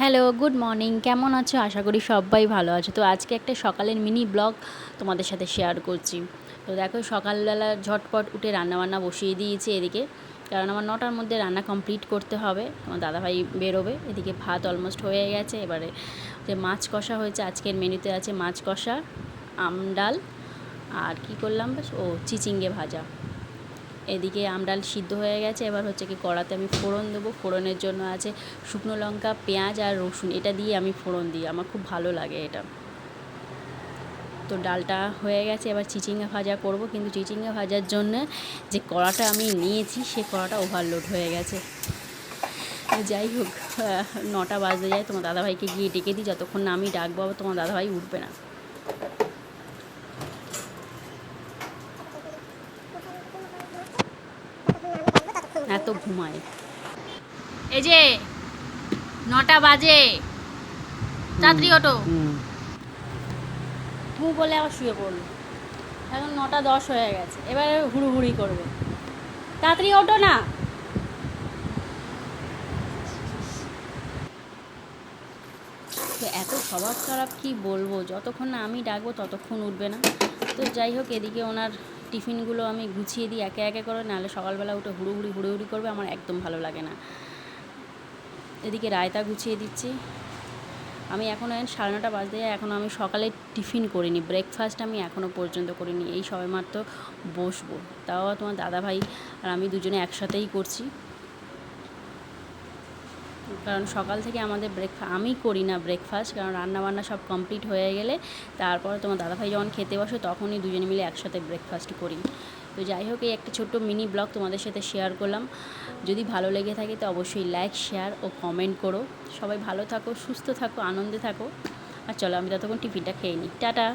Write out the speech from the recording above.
Hello, good morning. কেমন আছো? আশা করি সবাই ভালো আছো। তো আজকে একটা সকালের মিনি ব্লগ তোমাদের সাথে শেয়ার করছি। তো দেখো, সকালবেলা ঝটপট উঠে রান্নাবান্না বসিয়ে দিয়েছি এদিকে। কারণ আমার নটার মধ্যে রান্না কমপ্লিট করতে হবে। আমার দাদাভাই বেরোবে। এদিকে ভাত অলমোস্ট হয়ে গেছে। এবারে যে মাছ কষা হয়েছে, আজকের মেনুতে আছে মাছ কষা, আম ডাল, আর কি করলাম ও, চিচিঙ্গে ভাজা। এদিকে আমডাল সিদ্ধ হয়ে গেছে। এবার হচ্ছে কি কড়াতে আমি ফোড়ন দেবো। ফোড়নের জন্য আছে শুকনো লঙ্কা, পেঁয়াজ আর রসুন। এটা দিয়ে আমি ফোড়ন দিই। আমার খুব ভালো লাগে এটা। তো ডালটা হয়ে গেছে। এবার চিচিঙ্গা ভাজা করব। কিন্তু চিচিঙ্গা ভাজার জন্য যে কড়াটা আমি নিয়েছি, সে কড়াটা ওভারলোড হয়ে গেছে। যাই হোক নটা বাজতে যায়। তোমার দাদাভাইকে গিয়ে ডেকে দিই। যতক্ষণ না আমি ডাকবো তোমার দাদাভাই উঠবে না। এত ঘুমায়। এই যে নটা বাজে। তাড়াতাড়ি ওঠো। তুমি বলে আবার শুয়ে পড়ল। এখন নটা দশ হয়ে গেছে। এবারে হুড়ুহুড়ি করবে। তাড়াতাড়ি ওঠো না। এত স্বভাব খারাপ কি বলব? যতক্ষণ না আমি ডাকবো ততক্ষণ উঠবে না। তো যাই হোক, এদিকে ওনার টিফিনগুলো আমি গুছিয়ে দিই একে একে করে, নাহলে সকালবেলা উঠে হুড়ুহুড়ি হুড়ুহুড়ি করবে, আমার একদম ভালো লাগে না। এদিকে রায়তা গুছিয়ে দিচ্ছি। আমি এখনও সাড়ে নটা বাজতে যায় এখনও আমি সকালে টিফিন করিনি ব্রেকফাস্ট আমি এখনও পর্যন্ত করিনি, এই সবে মাত্র বসবো। তাও তোমার দাদাভাই আর আমি দুজনে একসাথেই করছি। কারণ সকাল থেকে আমাদের ব্রেকফাস্ট আমি করি না ব্রেকফাস্ট কারণ রান্নাবান্না সব কমপ্লিট হয়ে গেলে তারপর তোমার দাদাভাই যখন খেতে বসে তখনই দুজনে মিলে একসাথে ব্রেকফাস্ট করি। তো যাই হোক, এই একটা ছোট্ট মিনি ব্লগ তোমাদের সাথে শেয়ার করলাম। যদি ভালো লেগে থাকে তো অবশ্যই লাইক শেয়ার ও কমেন্ট করো। সবাই ভালো থাকো, সুস্থ থাকো, আনন্দে থাকো। আর চলো, আমি ততক্ষণ টিফিনটা খেয়ে নিই। টাটা!